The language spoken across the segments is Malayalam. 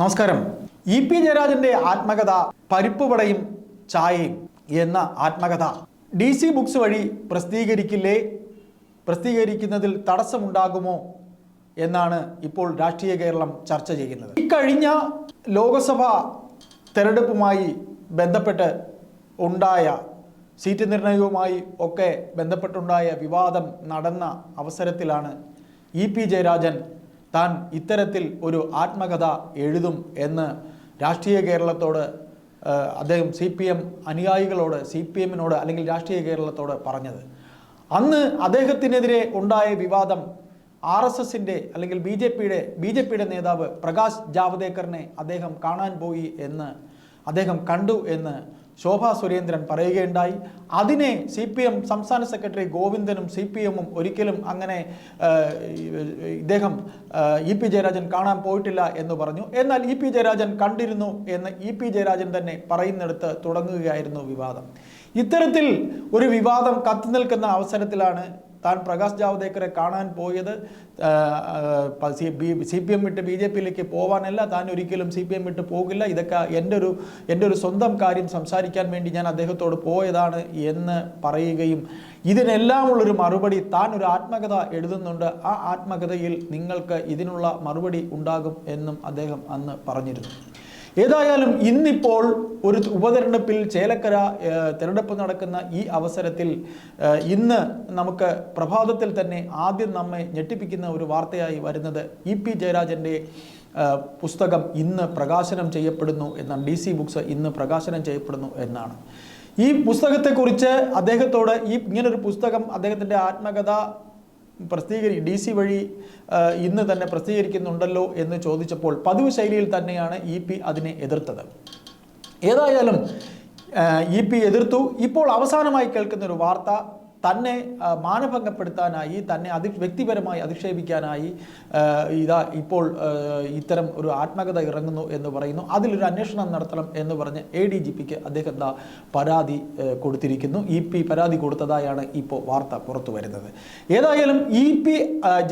നമസ്കാരം. ഇ പി ജയരാജന്റെ ആത്മകഥ പരിപ്പുവടയും ചായയും എന്ന ആത്മകഥ. ഡി സി ബുക്സ് വഴി പ്രസിദ്ധീകരിക്കില്ലേ? പ്രസിദ്ധീകരിക്കുന്നതിൽ തടസ്സമുണ്ടാകുമോ? എന്നാണ് ഇപ്പോൾ രാഷ്ട്രീയ കേരളം ചർച്ച ചെയ്യുന്നത്. ഇക്കഴിഞ്ഞ ലോകസഭ തെരഞ്ഞെടുപ്പുമായി ബന്ധപ്പെട്ട് ഉണ്ടായ സീറ്റ് നിർണയവുമായി ഒക്കെ ബന്ധപ്പെട്ടുണ്ടായ വിവാദം നടന്ന അവസരത്തിലാണ് ഇ പി ജയരാജൻ താൻ ഇത്തരത്തിൽ ഒരു ആത്മകഥ എഴുതും എന്ന് രാഷ്ട്രീയ കേരളത്തോട് അദ്ദേഹം സി പി എം അനുയായികളോട് സി പി എമ്മിനോട് അല്ലെങ്കിൽ രാഷ്ട്രീയ കേരളത്തോട് പറഞ്ഞത്. അന്ന് അദ്ദേഹത്തിനെതിരെ ഉണ്ടായ വിവാദം ആർ എസ് എസിന്റെ അല്ലെങ്കിൽ ബി ജെ പിയുടെ ബി ജെ പിയുടെ നേതാവ് പ്രകാശ് ജാവ്ദേക്കറിനെ അദ്ദേഹം കാണാൻ പോയി എന്ന് അദ്ദേഹം കണ്ടു എന്ന് ശോഭാ സുരേന്ദ്രൻ പറയുകയുണ്ടായി. അതിനെ സി പി എം സംസ്ഥാന സെക്രട്ടറി ഗോവിന്ദനും സി പി എമ്മും ഒരിക്കലും അങ്ങനെ ഇദ്ദേഹം ഇ പി ജയരാജൻ കാണാൻ പോയിട്ടില്ല എന്ന് പറഞ്ഞു. എന്നാൽ ഇ പി ജയരാജൻ കണ്ടിരുന്നു എന്ന് ഇ പി ജയരാജൻ തന്നെ പറയുന്നിടത്ത് തുടങ്ങുകയായിരുന്നു വിവാദം. ഇത്തരത്തിൽ ഒരു വിവാദം കത്തി നിൽക്കുന്ന അവസരത്തിലാണ് താൻ പ്രകാശ് ജാവ്ദേക്കറെ കാണാൻ പോയത് സി പി എം വിട്ട് ബി ജെ പിയിലേക്ക് പോകാനല്ല താൻ ഒരിക്കലും സി പി എം വിട്ട് പോകില്ല. ഇതൊക്കെ എന്റെ ഒരു എന്റെ ഒരു സ്വന്തം കാര്യം സംസാരിക്കാൻ വേണ്ടി ഞാൻ അദ്ദേഹത്തോട് പോയതാണ് എന്ന് പറയുകയും ഇതിനെല്ലാമുള്ളൊരു മറുപടി താൻ ഒരു ആത്മകഥ എഴുതുന്നുണ്ട്. ആ ആത്മകഥയിൽ നിങ്ങൾക്ക് ഇതിനുള്ള മറുപടി ഉണ്ടാകും എന്നും അദ്ദേഹം അന്ന് പറഞ്ഞിരുന്നു. ഏതായാലും ഇന്നിപ്പോൾ ഒരു ഉപതെരഞ്ഞെടുപ്പിൽ ചേലക്കര തെരഞ്ഞെടുപ്പ് നടക്കുന്ന ഈ അവസരത്തിൽ ഇന്ന് നമുക്ക് പ്രഭാതത്തിൽ തന്നെ ആദ്യം നമ്മെ ഞെട്ടിപ്പിക്കുന്ന ഒരു വാർത്തയായി വരുന്നത് ഇ പി ജയരാജന്റെ പുസ്തകം ഇന്ന് പ്രകാശനം ചെയ്യപ്പെടുന്നു എന്നാണ്. ഡി സി ബുക്സ് ഇന്ന് പ്രകാശനം ചെയ്യപ്പെടുന്നു എന്നാണ്. ഈ പുസ്തകത്തെക്കുറിച്ച് അദ്ദേഹത്തോട് ഈ ഇങ്ങനൊരു പുസ്തകം അദ്ദേഹത്തിന്റെ ആത്മകഥ പ്രസിദ്ധീകരി ഡി സി വഴി ഇന്ന് തന്നെ പ്രസിദ്ധീകരിക്കുന്നുണ്ടല്ലോ എന്ന് ചോദിച്ചപ്പോൾ പതിവ് ശൈലിയിൽ തന്നെയാണ് ഇ പി അതിനെ എതിർത്തത്. ഏതായാലും ഇ പി എതിർത്തു. ഇപ്പോൾ അവസാനമായി കേൾക്കുന്ന ഒരു വാർത്ത തന്നെ മാനഭംഗപ്പെടുത്താനായി തന്നെ അതി വ്യക്തിപരമായി അധിക്ഷേപിക്കാനായി ഇതാ ഇപ്പോൾ ഇത്തരം ഒരു ആത്മകഥ ഇറങ്ങുന്നു എന്ന് പറയുന്നു. അതിലൊരു അന്വേഷണം നടത്തണം എന്ന് പറഞ്ഞ് എ ഡി ജി പിക്ക് അദ്ദേഹം എന്താ പരാതി കൊടുത്തിരിക്കുന്നു. ഇ പി പരാതി കൊടുത്തതായാണ് ഇപ്പോൾ വാർത്ത പുറത്തു വരുന്നത്. ഏതായാലും ഇ പി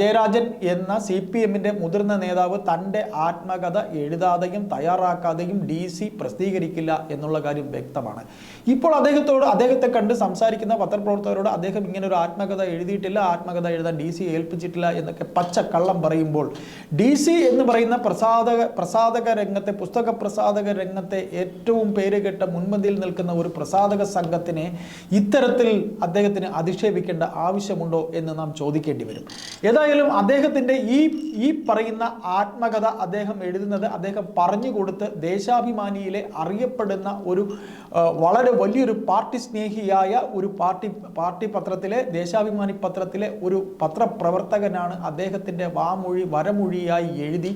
ജയരാജൻ എന്ന സി പി എമ്മിന്റെ മുതിർന്ന നേതാവ് തന്റെ ആത്മകഥ എഴുതാതെയും തയ്യാറാക്കാതെയും ഡി സി പ്രസിദ്ധീകരിക്കില്ല എന്നുള്ള കാര്യം വ്യക്തമാണ്. ഇപ്പോൾ അദ്ദേഹത്തോട് അദ്ദേഹത്തെ കണ്ട് സംസാരിക്കുന്ന പത്രപ്രവർത്തകരോട് അദ്ദേഹം ഇങ്ങനെ ഒരു ആത്മകഥ എഴുതിയിട്ടില്ല ആത്മകഥ എഴുതാൻ ഡി സി ഏൽപ്പിച്ചിട്ടില്ല എന്നൊക്കെ പച്ച കള്ളം പറയുമ്പോൾ ഡി സി എന്ന് പറയുന്ന പ്രസാദക പ്രസാദക രംഗത്തെ പുസ്തക പ്രസാദക രംഗത്തെ ഏറ്റവും പേരുകെട്ട മുൻപന്തിയിൽ നിൽക്കുന്ന ഒരു പ്രസാദക സംഘത്തിനെ ഇത്തരത്തിൽ അദ്ദേഹത്തിന് അധിക്ഷേപിക്കേണ്ട ആവശ്യമുണ്ടോ എന്ന് നാം ചോദിക്കേണ്ടി വരും. ഏതായാലും അദ്ദേഹത്തിന്റെ ഈ ഈ പറയുന്ന ആത്മകഥ അദ്ദേഹം എഴുതുന്നത് അദ്ദേഹം പറഞ്ഞു കൊടുത്ത് ദേശാഭിമാനിയിലെ അറിയപ്പെടുന്ന ഒരു വളരെ വലിയൊരു പാർട്ടി സ്നേഹിയായ ഒരു പാർട്ടി പാർട്ടി പത്രത്തിലെ ദേശാഭിമാനി പത്രത്തിലെ ഒരു പത്രപ്രവർത്തകനാണ് അദ്ദേഹത്തിന്റെ വാമൊഴി വരമൊഴിയായി എഴുതി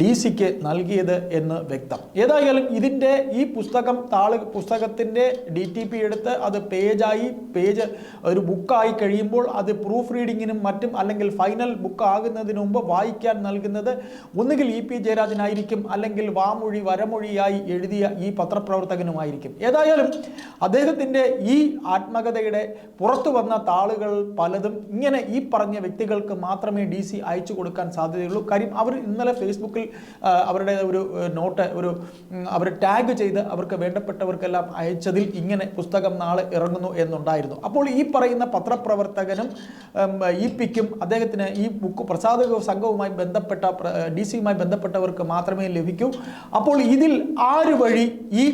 ഡി സിക്ക് നൽകിയത് എന്ന് വ്യക്തം. ഏതായാലും ഇതിന്റെ ഈ പുസ്തകം താൾ പുസ്തകത്തിന്റെ ഡി ടി പി എടുത്ത് അത് പേജായി പേജ് ഒരു ബുക്കായി കഴിയുമ്പോൾ അത് പ്രൂഫ് റീഡിങ്ങിനും മറ്റും അല്ലെങ്കിൽ ഫൈനൽ ബുക്ക് ആകുന്നതിന് മുമ്പ് വായിക്കാൻ നൽകുന്നത് ഒന്നുകിൽ ഇ പി ജയരാജനായിരിക്കും അല്ലെങ്കിൽ വാമൊഴി വരമൊഴിയായി എഴുതിയ ഈ പത്രപ്രവർത്തകനുമായിരിക്കും. ഏതായാലും അദ്ദേഹത്തിന്റെ ഈ ആത്മകഥയുടെ പുറത്തു വന്ന താളുകൾ പലതും ഇങ്ങനെ ഈ പറഞ്ഞ വ്യക്തികൾക്ക് മാത്രമേ ഡി സി അയച്ചു കൊടുക്കാൻ സാധ്യതയുള്ളൂ. കാര്യം അവർ ഇന്നലെ ഫേസ്ബുക്കിൽ അവരുടെ ഒരു നോട്ട് ഒരു അവർ ടാഗ് ചെയ്ത് അവർക്ക് വേണ്ടപ്പെട്ടവർക്കെല്ലാം അയച്ചതിൽ ഇങ്ങനെ പുസ്തകം നാളെ ഇറങ്ങുന്നു എന്നുണ്ടായിരുന്നു. അപ്പോൾ ഈ പറയുന്ന പത്രപ്രവർത്തകനും ഇ പിക്കും അദ്ദേഹത്തിന് ഈ ബുക്ക് പ്രസാദക സംഘവുമായി ബന്ധപ്പെട്ട ഡി സിയുമായി ബന്ധപ്പെട്ടവർക്ക് മാത്രമേ ലഭിക്കൂ. അപ്പോൾ ഇതിൽ ആര് വഴി ഈ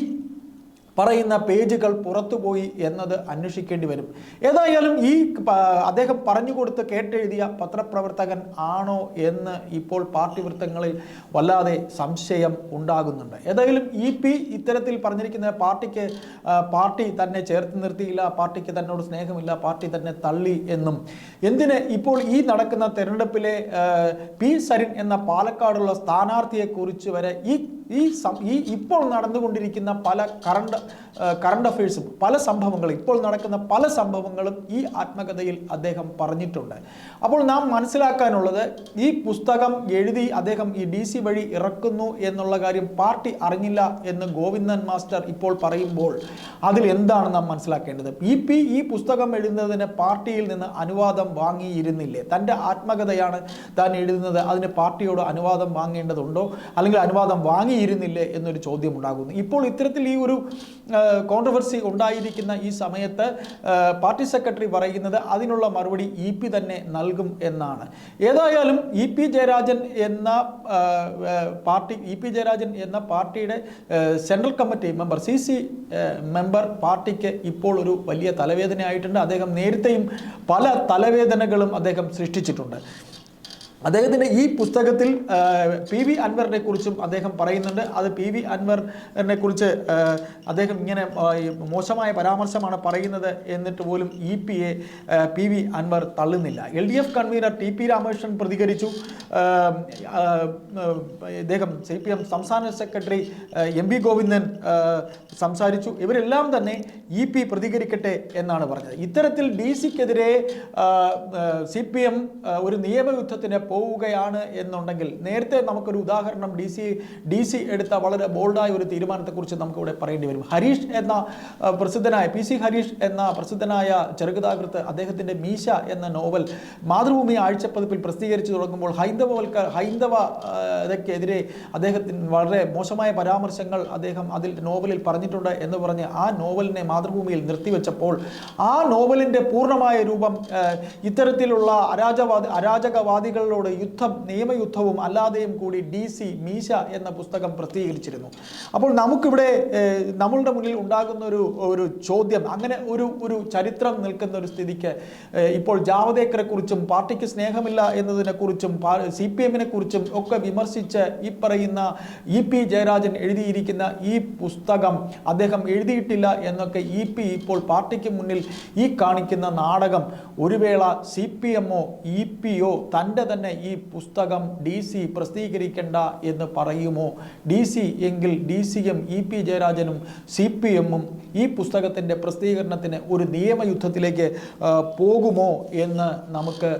പറയുന്ന പേജുകൾ പുറത്തുപോയി എന്നത് അന്വേഷിക്കേണ്ടി വരും. ഏതായാലും ഈ അദ്ദേഹം പറഞ്ഞു കൊടുത്ത് കേട്ടെഴുതിയ പത്രപ്രവർത്തകൻ ആണോ എന്ന് ഇപ്പോൾ പാർട്ടി വൃത്തങ്ങളിൽ വല്ലാതെ സംശയം ഉണ്ടാകുന്നുണ്ട്. ഏതായാലും ഇ പി ഇത്തരത്തിൽ പറഞ്ഞിരിക്കുന്ന പാർട്ടിക്ക് പാർട്ടി തന്നെ ചേർത്ത് നിർത്തിയില്ല പാർട്ടിക്ക് തന്നോട് സ്നേഹമില്ല പാർട്ടി തന്നെ തള്ളി എന്നും. എന്തിന് ഇപ്പോൾ ഈ നടക്കുന്ന തെരഞ്ഞെടുപ്പിലെ പി സരിൻ എന്ന പാലക്കാടുള്ള സ്ഥാനാർത്ഥിയെക്കുറിച്ച് വരെ ഈ ഈ ഈ ഇപ്പോൾ നടന്നുകൊണ്ടിരിക്കുന്ന പല കറണ്ട് കറണ്ട് അഫയേഴ്സും പല സംഭവങ്ങളും ഇപ്പോൾ നടക്കുന്ന പല സംഭവങ്ങളും ഈ ആത്മകഥയിൽ അദ്ദേഹം പറഞ്ഞിട്ടുണ്ട്. അപ്പോൾ നാം മനസ്സിലാക്കാനുള്ളത് ഈ പുസ്തകം എഴുതി അദ്ദേഹം ഈ ഡി സി വഴി ഇറക്കുന്നു എന്നുള്ള കാര്യം പാർട്ടി അറിഞ്ഞില്ല എന്ന് ഗോവിന്ദൻ മാസ്റ്റർ ഇപ്പോൾ പറയുമ്പോൾ അതിൽ എന്താണ് നാം മനസ്സിലാക്കേണ്ടത്? ഇ പി ഈ പുസ്തകം എഴുതുന്നതിന് പാർട്ടിയിൽ നിന്ന് അനുവാദം വാങ്ങിയിരുന്നില്ലേ? തന്റെ ആത്മകഥയാണ് താൻ എഴുതുന്നത് അതിന് പാർട്ടിയോട് അനുവാദം വാങ്ങേണ്ടതുണ്ടോ? അല്ലെങ്കിൽ അനുവാദം വാങ്ങിയിരുന്നില്ലേ എന്നൊരു ചോദ്യം ഉണ്ടാകുന്നു ഇപ്പോൾ ഇത്തരത്തിൽ ഈ ഒരു കോൺട്രവേഴ്സി ഉണ്ടായിരിക്കുന്ന ഈ സമയത്ത് പാർട്ടി സെക്രട്ടറി പറയുന്നത് അതിനുള്ള മറുപടി ഇ പി തന്നെ നൽകും എന്നാണ്. ഏതായാലും ഇ പി ജയരാജൻ എന്ന പാർട്ടി ഇ പി ജയരാജൻ എന്ന പാർട്ടിയുടെ central committee member C C member പാർട്ടിക്ക് ഇപ്പോൾ ഒരു വലിയ തലവേദനയായിട്ടുണ്ട്. അദ്ദേഹം നേരത്തെയും പല തലവേദനകളും അദ്ദേഹം സൃഷ്ടിച്ചിട്ടുണ്ട്. അദ്ദേഹത്തിന്റെ ഈ പുസ്തകത്തിൽ പി വി അൻവറിനെ കുറിച്ചും അദ്ദേഹം പറയുന്നുണ്ട്. അത് പി വി അൻവറിനെ കുറിച്ച് അദ്ദേഹം ഇങ്ങനെ മോശമായ പരാമർശമാണ് പറയുന്നത് എന്നിട്ട് പോലും E P A P V Anvar തള്ളുന്നില്ല. L D F convenor T P Ramakrishnan പ്രതികരിച്ചു. ഇദ്ദേഹം സി പി എം സംസ്ഥാന സെക്രട്ടറി എം വി ഗോവിന്ദൻ സംസാരിച്ചു. ഇവരെല്ലാം തന്നെ ഇ പി പ്രതികരിക്കട്ടെ എന്നാണ് പറഞ്ഞത്. ഇത്തരത്തിൽ ഡി സിക്കെതിരെ സി പി എം ഒരു നിയമയുദ്ധത്തിന് പോവുകയാണ് എന്നുണ്ടെങ്കിൽ നേരത്തെ നമുക്കൊരു ഉദാഹരണം ഡി സി ഡി സി എടുത്ത വളരെ ബോൾഡായ ഒരു തീരുമാനത്തെക്കുറിച്ച് നമുക്കിവിടെ പറയേണ്ടി വരും. ഹരീഷ് എന്ന പ്രസിദ്ധനായ പി സി ഹരീഷ് എന്ന പ്രസിദ്ധനായ ചെറുകഥാകൃത്ത് അദ്ദേഹത്തിന്റെ മീശ എന്ന നോവൽ മാതൃഭൂമി ആഴ്ചപ്പതിപ്പിൽ പ്രസിദ്ധീകരിച്ചു തുടങ്ങുമ്പോൾ ഹൈന്ദവവൽക്ക ഹൈന്ദവ ആ, അദ്ദേഹത്തിന് വളരെ മോശമായ പരാമർശങ്ങൾ അദ്ദേഹം അതിൽ നോവലിൽ പറഞ്ഞിട്ടുണ്ട് എന്ന് പറഞ്ഞ് ആ നോവലിനെ മാതൃഭൂമിയിൽ നിർത്തിവെച്ചപ്പോൾ ആ നോവലിന്റെ പൂർണമായ രൂപം ഇത്തരത്തിലുള്ള അരാജവാദി അരാജകവാദികളോട് യുദ്ധം നിയമയുദ്ധവും അല്ലാതെയും കൂടി ഡി സി മീശ എന്ന പുസ്തകം പ്രസിദ്ധീകരിച്ചിരുന്നു. അപ്പോൾ നമുക്കിവിടെ നമ്മളുടെ മുന്നിൽ ഉണ്ടാകുന്ന ഒരു ഒരു ചോദ്യം അങ്ങനെ ഒരു ഒരു ചരിത്രം നിൽക്കുന്ന ഒരു സ്ഥിതിക്ക് ഇപ്പോൾ ജാവദേക്കറെ കുറിച്ചും പാർട്ടിക്ക് സ്നേഹമില്ല എന്നതിനെക്കുറിച്ചും സി പി എമ്മിനെ കുറിച്ചും ഒക്കെ വിമർശിച്ച് ഈ പറയുന്ന ഇ പി ജയരാജൻ എഴുതിയിരിക്കുന്ന ഈ പുസ്തകം അദ്ദേഹം എഴുതിയിട്ടില്ല എന്നൊക്കെ ഇ പി ഇപ്പോൾ പാർട്ടിക്ക് മുന്നിൽ ഈ കാണിക്കുന്ന നാടകം ഒരു വേള സി പി എമ്മോ ഇ പിയോ തന്റെ തന്നെ ഈ പുസ്തകം ഡി സി പ്രസിദ്ധീകരിക്കേണ്ട എന്ന് പറയുമോ? ഡി സി എങ്കിൽ ഡി സിയും ഇ പി ജയരാജനും സി പി എമ്മും ഈ പുസ്തകത്തിന്റെ പ്രസിദ്ധീകരണത്തിന് ഒരു നിയമയുദ്ധത്തിലേക്ക് പോകുമോ എന്ന് നമുക്ക്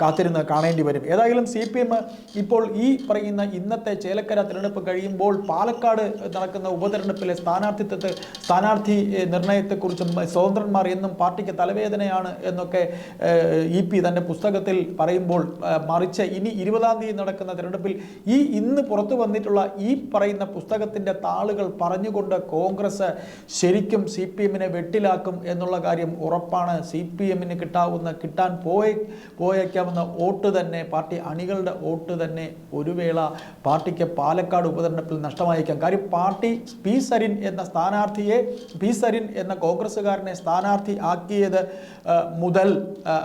കാത്തിരുന്ന് കാണേണ്ടി വരും. ഏതായാലും സി പി എം ഇപ്പോൾ ഈ പറയുന്ന ഇന്നത്തെ ചേലക്കര തിരഞ്ഞെടുപ്പ് കഴിയുമ്പോൾ പാലക്കാട് നടക്കുന്ന ഉപതെരഞ്ഞെടുപ്പിലെ സ്ഥാനാർത്ഥിത്വത്തെ സ്ഥാനാർത്ഥി നിർണയത്തെക്കുറിച്ചും സ്വതന്ത്രന്മാർ എന്നും പാർട്ടിക്ക് തലവേദനയാണ് എന്നൊക്കെ ഇ പി തന്റെ പുസ്തകത്തിൽ പറയുമ്പോൾ ആ, മറിച്ച് ഇനി ഇരുപതാം തീയതി നടക്കുന്ന തിരഞ്ഞെടുപ്പിൽ ഈ ഇന്ന് പുറത്തു വന്നിട്ടുള്ള ഈ പറയുന്ന പുസ്തകത്തിന്റെ താളുകൾ പറഞ്ഞുകൊണ്ട് കോൺഗ്രസ് ശരിക്കും സി പി എമ്മിനെ വെട്ടിലാക്കും എന്നുള്ള കാര്യം ഉറപ്പാണ്. സി പി എമ്മിന് കിട്ടാവുന്ന കിട്ടാൻ പോയ പോയേക്കാവുന്ന വോട്ട് തന്നെ പാർട്ടി അണികളുടെ വോട്ട് തന്നെ ഒരു വേള പാർട്ടിക്ക് പാലക്കാട് ഉപതെരഞ്ഞെടുപ്പിൽ നഷ്ടമായേക്കാം. കാര്യം പാർട്ടി പി സരിൻ എന്ന സ്ഥാനാർത്ഥിയെ പി സരിൻ എന്ന കോൺഗ്രസ്സുകാരനെ സ്ഥാനാർത്ഥി ആക്കിയത് മുതൽ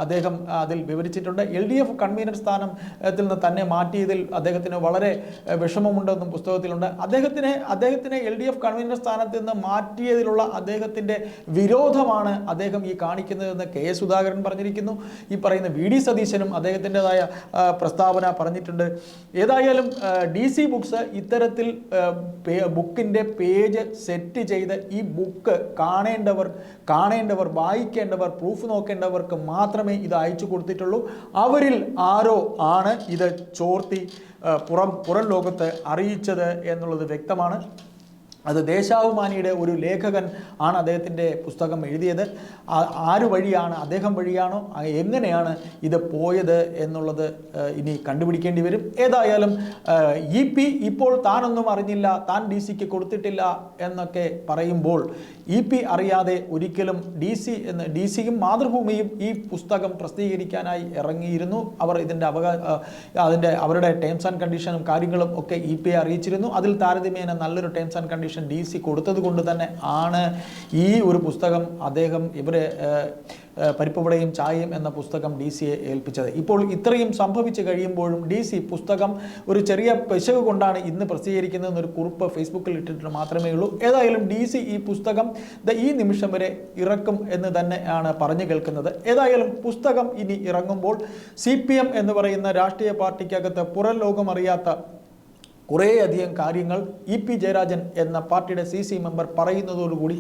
അദ്ദേഹം അതിൽ വിവരിച്ചിട്ടുണ്ട്. എൽ ഡി എഫ് കൺവീനർ സ്ഥാനത്തിൽ നിന്ന് തന്നെ മാറ്റിയതിൽ അദ്ദേഹത്തിന് വളരെ വിഷമമുണ്ടെന്നും പുസ്തകത്തിലുണ്ട്. അദ്ദേഹത്തിനെ അദ്ദേഹത്തിനെ എൽ ഡി എഫ് കൺവീനർ സ്ഥാനത്ത് നിന്ന് മാറ്റിയതിലുള്ള അദ്ദേഹത്തിന്റെ വിരോധമാണ് അദ്ദേഹം ഈ കാണിക്കുന്നതെന്ന് കെ എസ് സുധാകരൻ പറഞ്ഞിരിക്കുന്നു. ഈ പറയുന്ന വി ഡി സതീശനും അദ്ദേഹത്തിന്റെതായ പ്രസ്താവന പറഞ്ഞിട്ടുണ്ട്. ഏതായാലും ഡി സി ബുക്സ് ഇത്തരത്തിൽ ബുക്കിന്റെ പേജ് സെറ്റ് ചെയ്ത് ഈ ബുക്ക് കാണേണ്ടവർ കാണേണ്ടവർ വായിക്കേണ്ടവർ പ്രൂഫ് നോക്കേണ്ടവർക്ക് മാത്രമേ ഇത് അയച്ചു കൊടുത്തിട്ടുള്ളൂ. അവരിൽ ആരോ ആണ് ഇത് ചോർത്തി പുറം പുറം ലോകത്ത് അറിയിച്ചത് എന്നുള്ളത് വ്യക്തമാണ്. അത് ദേശാഭിമാനിയുടെ ഒരു ലേഖകൻ ആണ് അദ്ദേഹത്തിന്റെ പുസ്തകം എഴുതിയത്. ആര് വഴിയാണ് അദ്ദേഹം വഴിയാണോ എങ്ങനെയാണ് ഇത് പോയത് എന്നുള്ളത് ഇനി കണ്ടുപിടിക്കേണ്ടി വരും. ഏതായാലും ഇ പി ഇപ്പോൾ താനൊന്നും അറിഞ്ഞില്ല താൻ ഡി സിക്ക് കൊടുത്തിട്ടില്ല എന്നൊക്കെ പറയുമ്പോൾ ഇ പി അറിയാതെ ഒരിക്കലും ഡി സി എന്ന് ഡി സിയും മാതൃഭൂമിയും ഈ പുസ്തകം പ്രസിദ്ധീകരിക്കാനായി ഇറങ്ങിയിരുന്നു. അവർ ഇതിന്റെ അവകാ ആ, അതിന്റെ അവരുടെ ടേംസ് ആൻഡ് കണ്ടീഷനും കാര്യങ്ങളും ഒക്കെ ഇ പി അറിയിച്ചിരുന്നു. അതിൽ താരതമ്യേന നല്ലൊരു terms and condition D C കൊടുത്തത് കൊണ്ട് തന്നെ ആണ് ഈ ഒരു പുസ്തകം അദ്ദേഹം ഇവരെ പരിപ്പുവടയും ചായയും എന്ന പുസ്തകം ഡി സിയെ ഏൽപ്പിച്ചത്. ഇപ്പോൾ ഇത്രയും സംഭവിച്ചു കഴിയുമ്പോഴും ഡി സി പുസ്തകം ഒരു ചെറിയ പെശക് കൊണ്ടാണ് ഇന്ന് പ്രസിദ്ധീകരിക്കുന്നത് എന്നൊരു കുറിപ്പ് ഫേസ്ബുക്കിൽ ഇട്ടിട്ട് മാത്രമേ ഉള്ളൂ. ഏതായാലും ഡി സി ഈ പുസ്തകം ഈ നിമിഷം വരെ ഇറക്കും എന്ന് തന്നെയാണ് പറഞ്ഞു കേൾക്കുന്നത്. ഏതായാലും പുസ്തകം ഇനി ഇറങ്ങുമ്പോൾ സി പി എം എന്ന് പറയുന്ന രാഷ്ട്രീയ പാർട്ടിക്കകത്ത് പുറം ലോകം അറിയാത്ത കുറേയധികം കാര്യങ്ങൾ ഇ പി ജയരാജൻ എന്ന പാർട്ടിയുടെ സി സി മെമ്പർ പറയുന്നതോടുകൂടി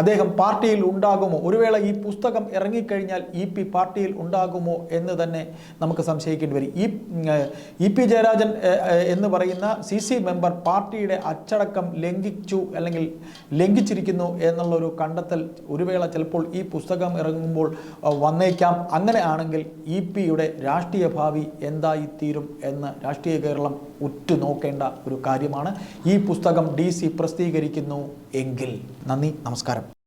അദ്ദേഹം പാർട്ടിയിൽ ഉണ്ടാകുമോ? ഒരുവേള ഈ പുസ്തകം ഇറങ്ങിക്കഴിഞ്ഞാൽ ഇ പി പാർട്ടിയിൽ ഉണ്ടാകുമോ എന്ന് തന്നെ നമുക്ക് സംശയിക്കേണ്ടി വരും. ഈ ഇ പി ജയരാജൻ എന്ന് പറയുന്ന സി സി മെമ്പർ പാർട്ടിയുടെ അച്ചടക്കം ലംഘിച്ചു അല്ലെങ്കിൽ ലംഘിച്ചിരിക്കുന്നു എന്നുള്ളൊരു കണ്ടെത്തൽ ഒരുവേള ചിലപ്പോൾ ഈ പുസ്തകം ഇറങ്ങുമ്പോൾ വന്നേക്കാം. അങ്ങനെ ആണെങ്കിൽ ഇ പിയുടെ രാഷ്ട്രീയ ഭാവി എന്തായിത്തീരും എന്ന് രാഷ്ട്രീയ കേരളം ഉറ്റുനോക്കേണ്ട ഒരു കാര്യമാണ്. ഈ പുസ്തകം ഡി സി പ്രസിദ്ധീകരിക്കുന്നു എങ്കിൽ. നന്ദി നമസ്കാരം.